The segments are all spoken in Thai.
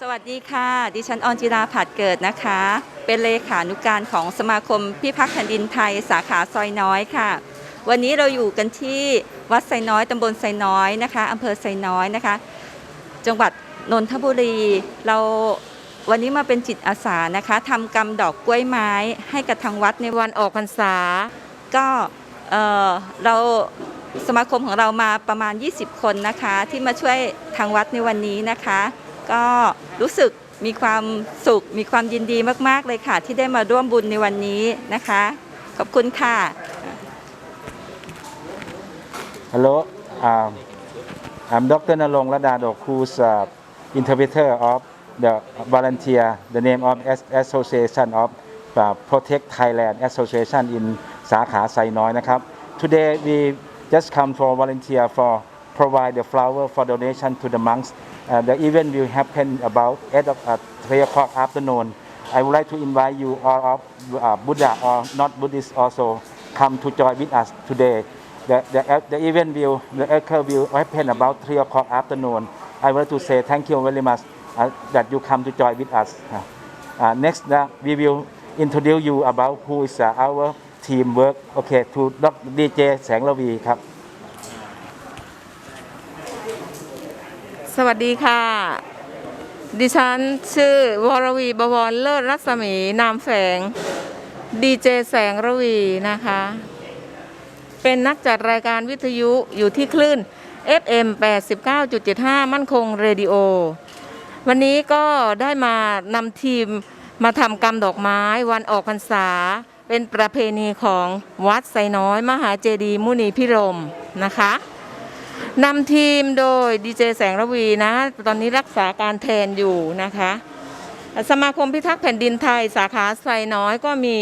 สวัสดีค่ะ ดิฉันออนจิราผัดเกิดนะคะ เป็นเลขานุการของสมาคมพิพักษ์แผ่นดินไทยสาขาซอยน้อยค่ะ วันนี้เราอยู่กันที่วัดไซน้อยตำบลไซน้อยนะคะอำเภอไซน้อยนะคะ จังหวัดนนทบุรีเราวันนี้มาเป็นจิตอาสานะคะทำกรรมดอกกล้วยไม้ให้กับทางวัดในวันออกพรรษา ก็เอ่อเราสมาคมของเรามาประมาณ 20 คนนะคะ ที่มาช่วยทางวัดในวันนี้นะคะ ก็รู้สึกมีความสุข มีความยินดีมาก ๆ เลยค่ะ ที่ได้มาร่วมบุญในวันนี้นะคะ ขอบคุณค่ะ Hello, um, I'm Dr. Nalong Ladado, who's uh, interpreter of the volunteer, the name of As- Association of uh, Protect Thailand Association in สาขาไซน้อยนะครับ Today we just come for volunteer for provide the flower for donation to the monks. Uh, the event will happen about 8 of, uh, 3 o'clock afternoon. I would like to invite you all of uh, Buddha or not Buddhist also come to join with us today. The, the, the event will, the occur will happen about 3 o'clock afternoon. I would like to say thank you very much uh, that you come to join with us. Uh, uh, next, uh, we will introduce you about who is uh, our teamwork. Okay, to Dr. DJ แสงระวีครับ สวัสดีค่ะ ดิฉันชื่อวรวีบวรเลิศรัศมีนามแฝงดีเจแสงระวีนะคะ เป็นนักจัดรายการวิทยุอยู่ที่คลื่น FM 89.75 มั่นคงเรดิโอ วันนี้ก็ได้มานำทีมมาทำกรรมดอกไม้วันออกพรรษา เป็นประเพณีของวัดไซน้อย มหาเจดีย์มุนีพิรมนะคะ นำทีมโดยดีเจแสงระวีนะ ตอนนี้รักษาการแทนอยู่นะคะ สมาคมพิทักษ์แผ่นดินไทยสาขาไซน้อยก็มี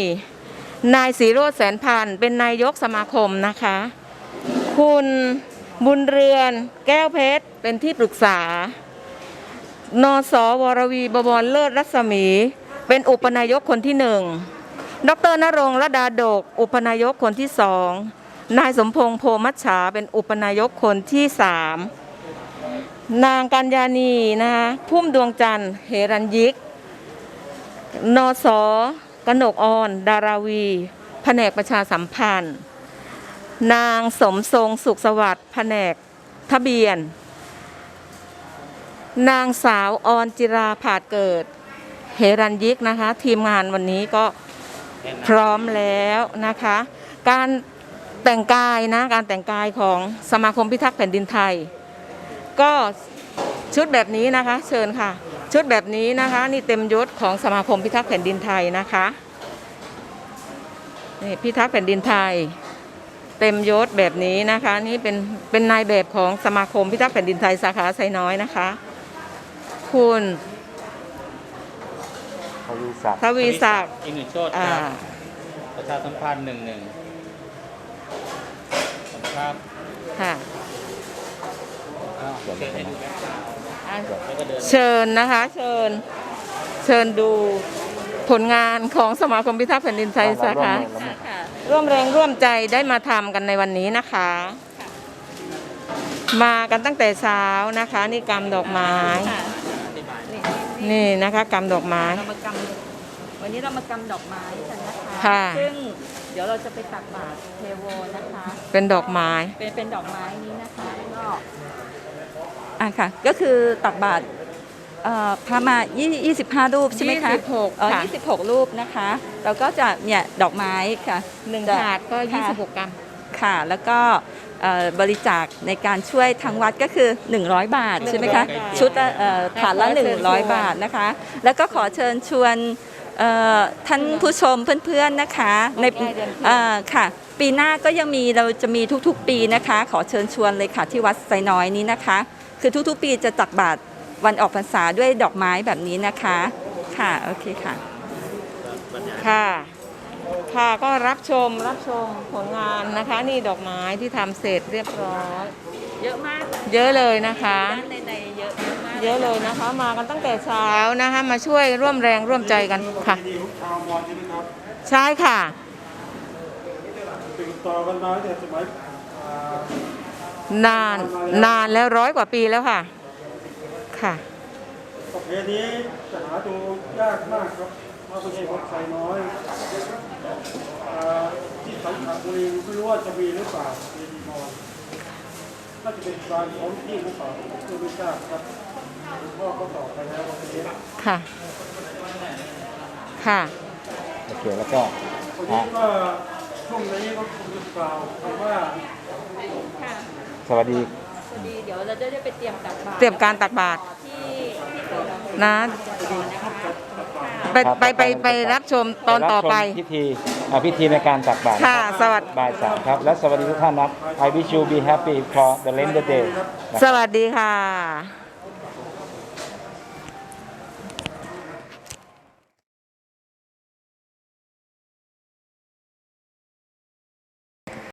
นายสีโรดแสนพันธ์เป็นนายกสมาคมนะคะ คุณบุญเรือนแก้วเพชรเป็นที่ปรึกษา นสวรวีบวรเลิศรัศมี เป็นอุปนายกคนที่หนึ่ง ดรนรงระดาดก อุปนายกคนที่สอง นายสมพงษ์โพมัชฉาเป็นอุปนายกคนที่สามนางกัญญานีนะคะพุ่มดวงจันทร์เฮรัญยิก นสกนกออน ดาราวี แผนกประชาสัมพันธ์ นางสมทรงสุขสวัสดิ์แผนกทะเบียน นางสาวออนจิราผาดเกิด เฮรัญยิกนะคะ ทีมงานวันนี้ก็พร้อมแล้วนะคะ การ แต่งกายนะการแต่งกายของสมาคมพิทักษ์แผ่นดินไทย ก็ชุดแบบนี้นะคะ เชิญค่ะ ชุดแบบนี้นะคะ นี่เต็มยศของสมาคมพิทักษ์แผ่นดินไทยนะคะนี่พิทักษ์แผ่นดินไทย เต็มยศแบบนี้นะคะ นี่เป็นเป็นนายแบบของสมาคมพิทักษ์แผ่นดินไทยสาขาไซน้อยนะคะ คุณทวีศักดิ์ทวีศักดิ์อีกหนึ่งโชดอ่าครับประชาสัมพันธ์หนึ่งหนึ่ง ครับค่ะอ้าวเชิญให้ดูแบ็คกราวด์แล้วก็เดินเชิญนะคะ เชิญ เชิญดูผลงานของสมาคมพิทักษ์แผ่นดินไทยสาขาร่วมแรงร่วมใจได้มาทำกันในวันนี้นะคะ มากันตั้งแต่เช้านะคะ นี่กำดอกไม้นี่นะคะกำดอกไม้ เรามากำวันนี้เรามากำดอกไม้กันนะคะ ค่ะ ซึ่ง เดี๋ยวเราจะไปตักบาตรเทโวนะคะ เป็นดอกไม้เป็นเป็นดอกไม้นี้นะคะก็อะค่ะ ก็คือตักบาตรเอ่อพระมา20 25 รูปใช่ไหมคะ26อ๋อค่ะ26 รูปนะคะ เราก็จะเนี่ยดอกไม้ค่ะหนึ่งจะ ถาดก็ค่ะ26กรัม ค่ะแล้วก็เอ่อบริจาคในการช่วยทางวัดก็คือ 100 บาทใช่ไหมคะ 100บาทชุดละเอ่อถาดละขอเชิญชวน100 บาทนะคะ แล้วก็ขอเชิญชวน เอ่อท่านผู้ชมเพื่อนๆนะคะในได้เดือนที่เอ่อค่ะ ปีหน้าก็ยังมีเราจะมีทุกๆปีนะคะ ขอเชิญชวนเลยค่ะที่วัดไซน้อยนี้นะคะ คือทุกๆปีจะตักบาตรวันออกพรรษาด้วยดอกไม้แบบนี้นะคะค่ะโอเคค่ะค่ะ ค่ะก็รับชมรับชมผลงานนะคะ นี่ดอกไม้ที่ทำเสร็จเรียบร้อย เยอะมาก เยอะเลยนะคะ ด้านใน เยอะเลยนะคะ มากันตั้งแต่เช้านะคะ มาช่วยร่วมแรงร่วมใจกันค่ะใช่ค่ะ ติดต่อกันมาเนี่สมัยอ่านานนานแล้วร้อยกว่าปีแล้วค่ะ ค่ะ ประเพณีจะหาดูยากมากครับเพราะเป็นคนไทยน้อยอ่าที่สังขบุรีไม่รู้ว่าจะมีหรือเปล่าเมีมอนน่าจะเป็นการท้องที่หรือเปล่าก็ไม่ทราบครับ หลวงพ่อก็ตอบไปแล้วว่าเป็นนี้ค่ะ ค่ะ โอเคแล้วก็วันนี้ก็ช่วงนี้ก็คงจะกล่าวคำว่าค่ะสวัสดี สวัสดีเดี๋ยวเราจะได้ไปเตรียมตักบาตรเตรียมการตักบาตร ที่ที่เกิดเรานะไปไปไปไปรับชมตอนต่อไป รับชมพิธีอ่าพิธีในการตักบาตรค่ะ สวัสดี บ่ายสามครับ และสวัสดีทุกท่านนะ I wish you be happy for the rest of the day นะครับสวัสดีค่ะ